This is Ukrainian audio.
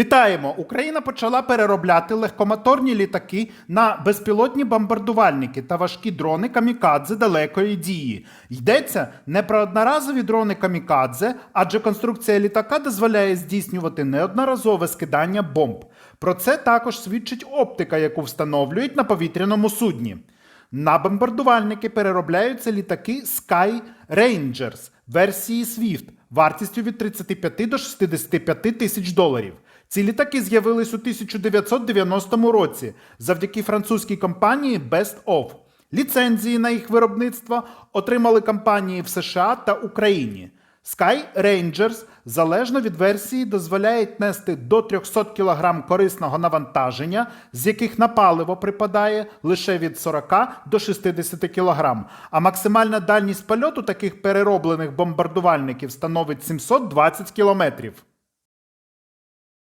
Вітаємо! Україна почала переробляти легкомоторні літаки на безпілотні бомбардувальники та важкі дрони камікадзе далекої дії. Йдеться не про одноразові дрони камікадзе, адже конструкція літака дозволяє здійснювати неодноразове скидання бомб. Про це також свідчить оптика, яку встановлюють на повітряному судні. На бомбардувальники переробляються літаки Sky Rangers версії Swift вартістю від 35 до 65 тисяч доларів. Ці літаки з'явились у 1990 році завдяки французькій компанії Best Of. Ліцензії на їх виробництво отримали компанії в США та Україні. Sky Rangers залежно від версії дозволяють нести до 300 кг корисного навантаження, з яких на паливо припадає лише від 40 до 60 кг, а максимальна дальність польоту таких перероблених бомбардувальників становить 720 км.